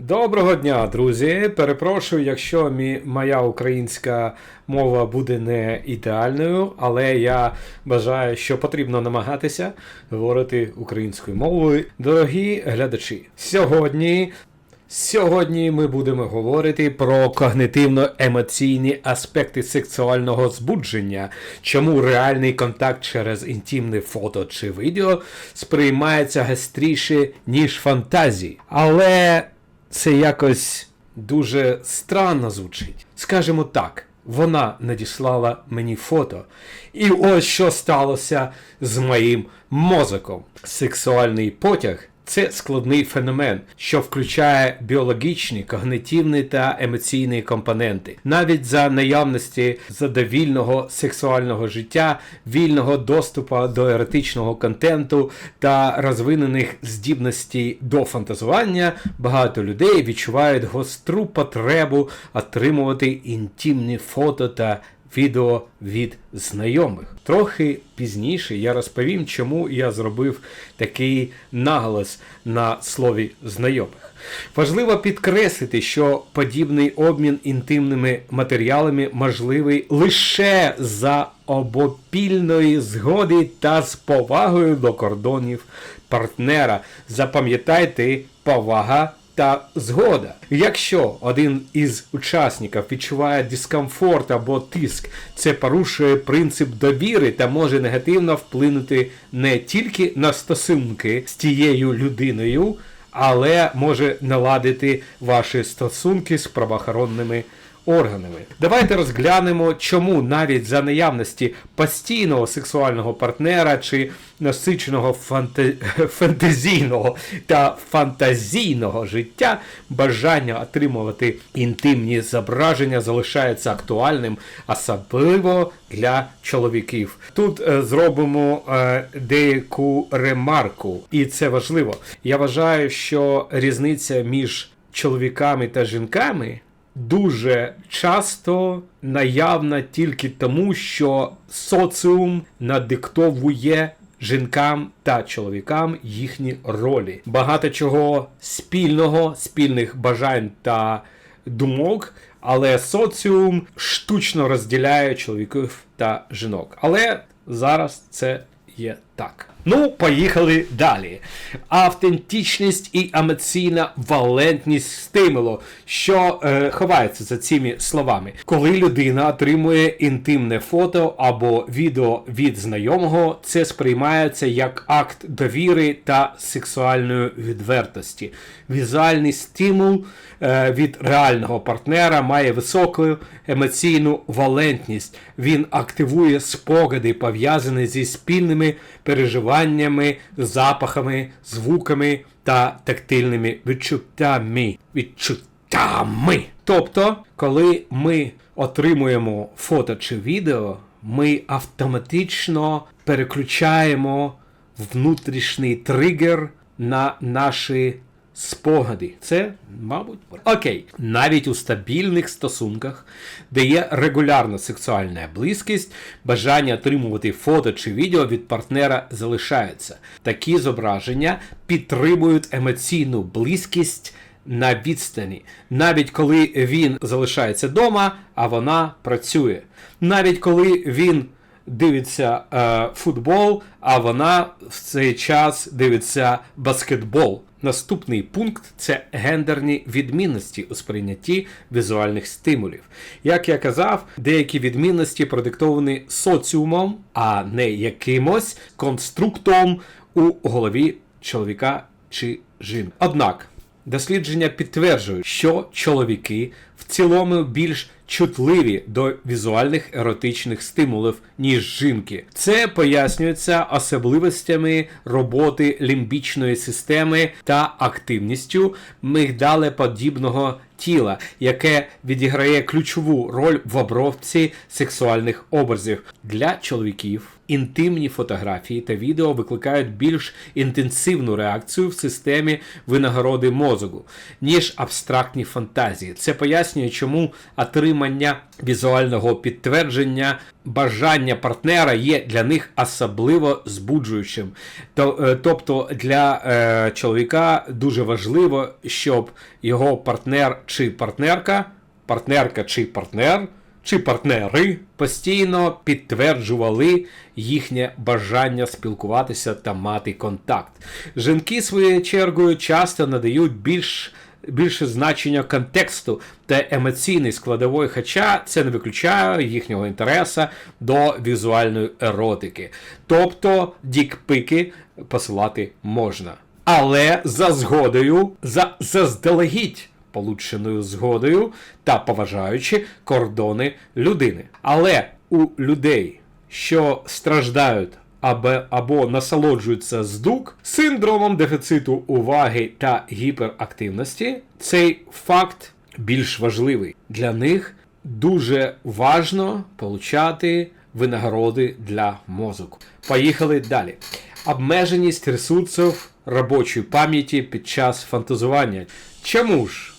Доброго дня, друзі! Перепрошую, якщо мі, моя українська мова буде не ідеальною, але я бажаю, що потрібно намагатися говорити українською мовою. Дорогі глядачі, сьогодні. Сьогодні ми будемо говорити про когнитивно-емоційні аспекти сексуального збудження, чому реальний контакт через інтимне фото чи відео сприймається гостріше, ніж фантазії. Але це якось дуже странно звучить. Скажімо так, вона надіслала мені фото. І ось що сталося з моїм мозоком. Сексуальний потяг це складний феномен, що включає біологічні, когнитивні та емоційні компоненти. Навіть за наявності задовільного сексуального життя, вільного доступу до еротичного контенту та розвинених здібностей до фантазування, багато людей відчувають гостру потребу отримувати інтимні фото та відео від знайомих. Трохи пізніше я розповім, чому я зробив такий наголос на слові знайомих. Важливо підкреслити, що подібний обмін інтимними матеріалами можливий лише за обопільної згоди та з повагою до кордонів партнера. Запам'ятайте, повага та згода. Якщо один із учасників відчуває дискомфорт або тиск, це порушує принцип довіри та може негативно вплинути не тільки на стосунки з тією людиною, але може наладити ваші стосунки з правоохоронними органами. Давайте розглянемо, чому навіть за наявності постійного сексуального партнера чи насиченого фанте... фантазійного та фантазійного життя бажання отримувати інтимні зображення залишається актуальним, особливо для чоловіків. Тут е, зробимо е, деяку ремарку, і це важливо. Я вважаю, що різниця між чоловіками та жінками дуже часто наявна тільки тому, що соціум надиктовує жінкам та чоловікам їхні ролі. Багато чого спільного, спільних бажань та думок, але соціум штучно розділяє чоловіків та жінок. Але зараз це є так. Ну, поїхали далі. Автентичність і емоційна валентність стимулу, що е, ховається за цими словами. Коли людина отримує інтимне фото або відео від знайомого, це сприймається як акт довіри та сексуальної відвертості. Візуальний стимул е, від реального партнера має високу емоційну валентність. Він активує спогади, пов'язані зі спільними переживаннями, запахами, звуками та тактильними відчуттями. Відчуттями. Тобто, коли ми отримуємо фото чи відео, ми автоматично переключаємо внутрішній тригер на наші спогади. Це, мабуть, окей. Навіть у стабільних стосунках, де є регулярна сексуальна близькість, бажання отримувати фото чи відео від партнера залишається. Такі зображення підтримують емоційну близькість. На відстані, навіть коли він залишається вдома, а вона працює. Навіть коли він дивиться е, футбол, а вона в цей час дивиться баскетбол. Наступний пункт це гендерні відмінності у сприйнятті візуальних стимулів. Як я казав, деякі відмінності продиктовані соціумом, а не якимось конструктом у голові чоловіка чи жінки. Однак дослідження підтверджують, що чоловіки в цілому більш чутливі до візуальних еротичних стимулів, ніж жінки. Це пояснюється особливостями роботи лімбічної системи та активністю мигдалеподібного тіла, яке відіграє ключову роль в обробці сексуальних образів для чоловіків. Інтимні фотографії та відео викликають більш інтенсивну реакцію в системі винагороди мозку, ніж абстрактні фантазії. Це пояснює, чому отримання візуального підтвердження бажання партнера є для них особливо збуджуючим. Е, Тобто для е, чоловіка дуже важливо, щоб його партнер чи партнерка, партнерка чи партнер. Чи партнери постійно підтверджували їхнє бажання спілкуватися та мати контакт. Жінки, своєю чергою, часто надають більш більше значення контексту та емоційної складової, хоча це не виключає їхнього інтересу до візуальної еротики. Тобто дікпики посилати можна. Але за згодою, за заздалегідь полученою згодою та поважаючи кордони людини. Але у людей, що страждають або, або насолоджуються здук синдромом дефіциту уваги та гіперактивності, цей факт більш важливий. Для них дуже важно получати винагороди для мозку. Поїхали далі. Обмеженість ресурсів робочої пам'яті під час фантазування. Чому ж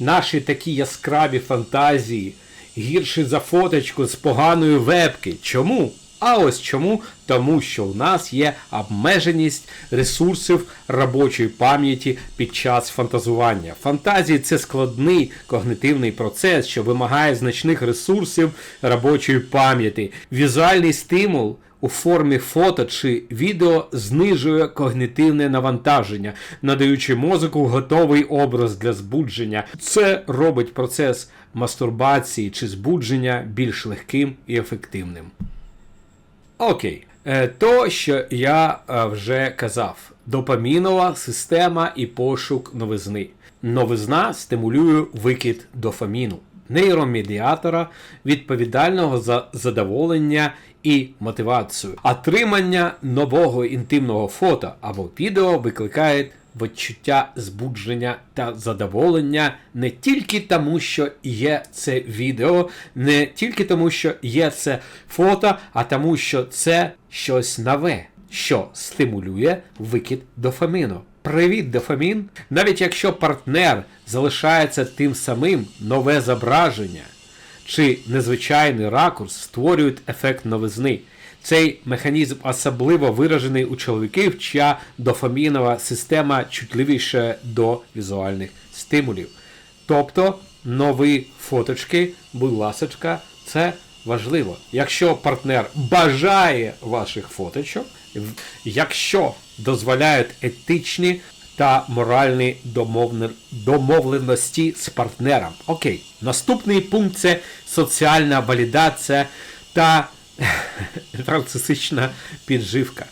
наші такі яскраві фантазії гірші за фоточку з поганої вебки? Чому? А ось чому? Тому що у нас є обмеженість ресурсів робочої пам'яті під час фантазування. Фантазії це складний когнитивний процес, що вимагає значних ресурсів робочої пам'яті. Візуальний стимул у формі фото чи відео знижує когнитивне навантаження, надаючи мозку готовий образ для збудження. Це робить процес мастурбації чи збудження більш легким і ефективним. Окей. Е, То, що я е, вже казав, допамінова система і пошук новизни. Новизна стимулює викид дофаміну, нейромедіатора, відповідального за задоволення і мотивацію. Отримання нового інтимного фото або відео викликає відчуття збудження та задоволення не тільки тому, що є це відео, не тільки тому, що є це фото, а тому, що це щось нове, що стимулює викид дофаміну. Привіт, дофамін! Навіть якщо партнер залишається тим самим, нове зображення чи незвичайний ракурс створюють ефект новизни. Цей механізм особливо виражений у чоловіків, чия дофамінова система чутливіша до візуальних стимулів. Тобто нові фоточки, будь ласочка, це важливо. Якщо партнер бажає ваших фоточок, якщо дозволяють етичні та моральні домовленості з партнером. Окей, наступний пункт це соціальна валідація та нарцисична підживка.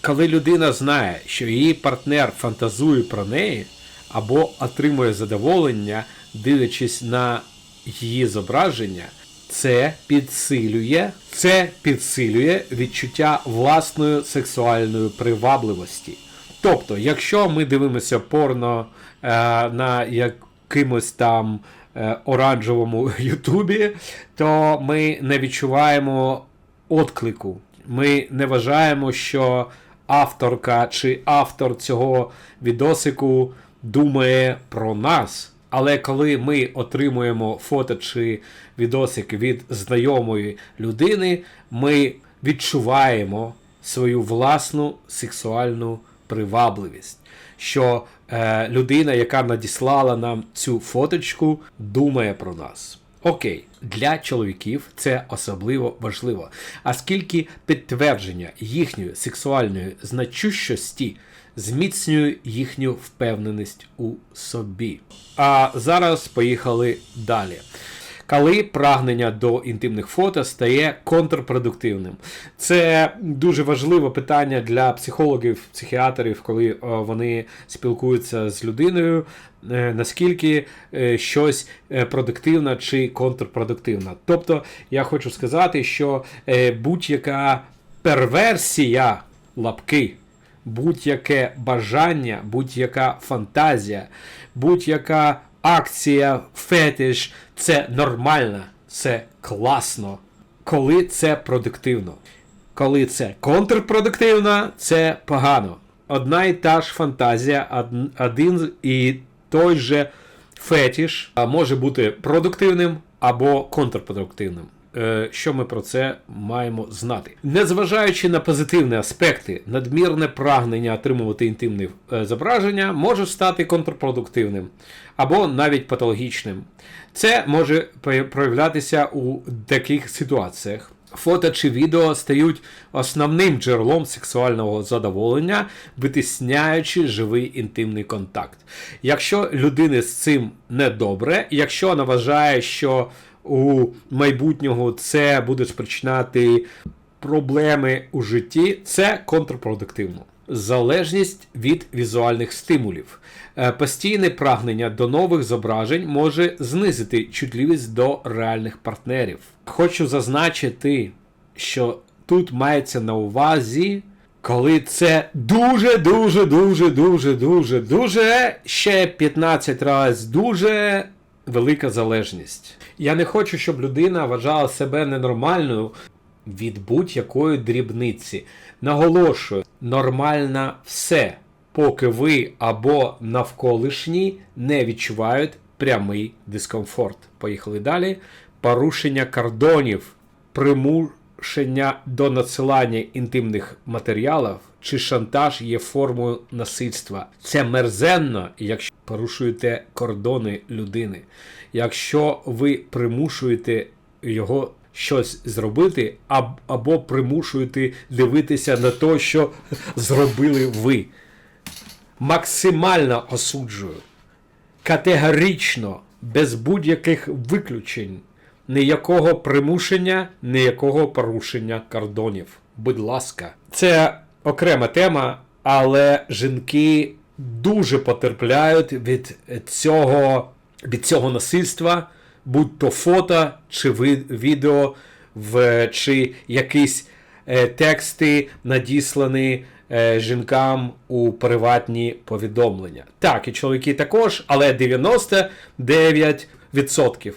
Коли людина знає, що її партнер фантазує про неї або отримує задоволення, дивлячись на її зображення, це підсилює, це підсилює відчуття власної сексуальної привабливості. Тобто, якщо ми дивимося порно е, на якимось там е, оранжевому Ютубі, то ми не відчуваємо отклику. Ми не вважаємо, що авторка чи автор цього відосику думає про нас. Але коли ми отримуємо фото чи відосик від знайомої людини, ми відчуваємо свою власну сексуальну привабливість. Що е, людина, яка надіслала нам цю фоточку, думає про нас. Окей, для чоловіків це особливо важливо, оскільки підтвердження їхньої сексуальної значущості зміцнює їхню впевненість у собі. А зараз поїхали далі. Коли прагнення до інтимних фото стає контрпродуктивним. Це дуже важливе питання для психологів, психіатрів, коли е, вони спілкуються з людиною, е, наскільки е, щось продуктивно чи контрпродуктивно. Тобто, я хочу сказати, що будь-яка перверсія лапки будь-яке бажання, будь-яка фантазія, будь-яка акція, фетиш це нормально, це класно. Коли це продуктивно. Коли це контрпродуктивно, це погано. Одна і та ж фантазія, один і той же фетіш може бути продуктивним або контрпродуктивним. Е, Що ми про це маємо знати? Незважаючи на позитивні аспекти, надмірне прагнення отримувати інтимне зображення може стати контрпродуктивним або навіть патологічним. Це може проявлятися у таких ситуаціях. Фото чи відео стають основним джерелом сексуального задоволення, витісняючи живий інтимний контакт. Якщо людини з цим не добре, якщо вона вважає, що у майбутнього це буде спричиняти проблеми у житті, це контрпродуктивно. Залежність від візуальних стимулів. Е, Постійне прагнення до нових зображень може знизити чутливість до реальних партнерів. Хочу зазначити, що тут мається на увазі, коли це дуже, дуже, дуже, дуже, дуже, дуже ще 15 разів дуже велика залежність. Я не хочу, щоб людина вважала себе ненормальною від будь-якої дрібниці. Наголошую, нормально все, поки ви або навколишні не відчувають прямий дискомфорт. Поїхали далі. Порушення кордонів, примушення до надсилання інтимних матеріалів чи шантаж є формою насильства. Це мерзенно, якщо порушуєте кордони людини. Якщо ви примушуєте його щось зробити, або примушуєте дивитися на те, що зробили ви. Максимально осуджую, категорично, без будь-яких виключень, ніякого примушення, ніякого порушення кордонів. Будь ласка, це окрема тема, але жінки дуже потерпляють від цього, від цього насильства, будь то фото чи відео, в, чи якісь е, тексти надіслані е, жінкам у приватні повідомлення. Так, і чоловіки також, але 99%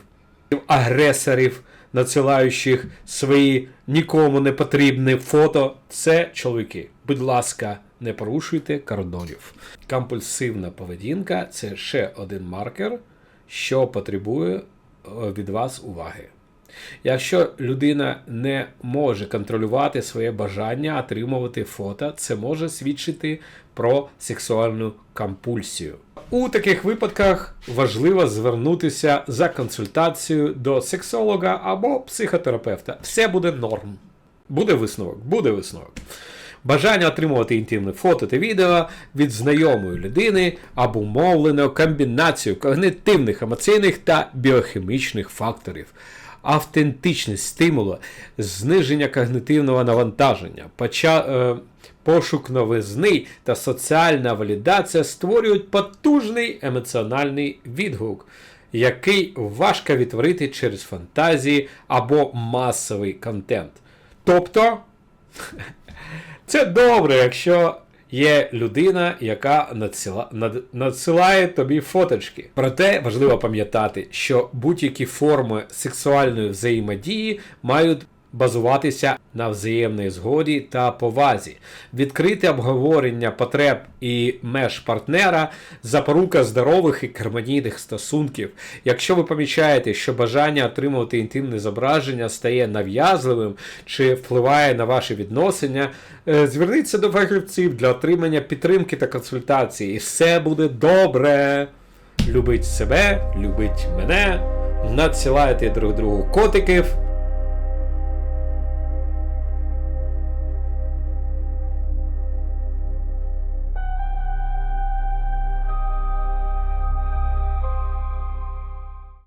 агресорів, надсилаючих свої нікому не потрібні фото, це чоловіки. Будь ласка, не порушуйте кордонів. Компульсивна поведінка це ще один маркер, що потребує е, від вас уваги. Якщо людина не може контролювати своє бажання отримувати фото, це може свідчити про сексуальну компульсію. У таких випадках важливо звернутися за консультацією до сексолога або психотерапевта. Все буде норм. Буде висновок, буде висновок. Бажання отримувати інтимне фото та відео від знайомої людини обумовлено комбінацією когнитивних, емоційних та біохімічних факторів. Автентичність стимулу, зниження когнитивного навантаження, е, пошук новизни та соціальна валідація створюють потужний емоціональний відгук, який важко відтворити через фантазії або масовий контент. Тобто, це добре, якщо є людина, яка надсила, над, надсилає тобі фоточки. Проте важливо пам'ятати, що будь-які форми сексуальної взаємодії мають базуватися на взаємній згоді та повазі. Відкрите обговорення потреб і меж партнера запорука здорових і гармонійних стосунків. Якщо ви помічаєте, що бажання отримувати інтимне зображення стає нав'язливим чи впливає на ваші відносини, е, зверніться до фахівців для отримання підтримки та консультації. І все буде добре. Любить себе, любить мене, надсилайте друг другу котиків.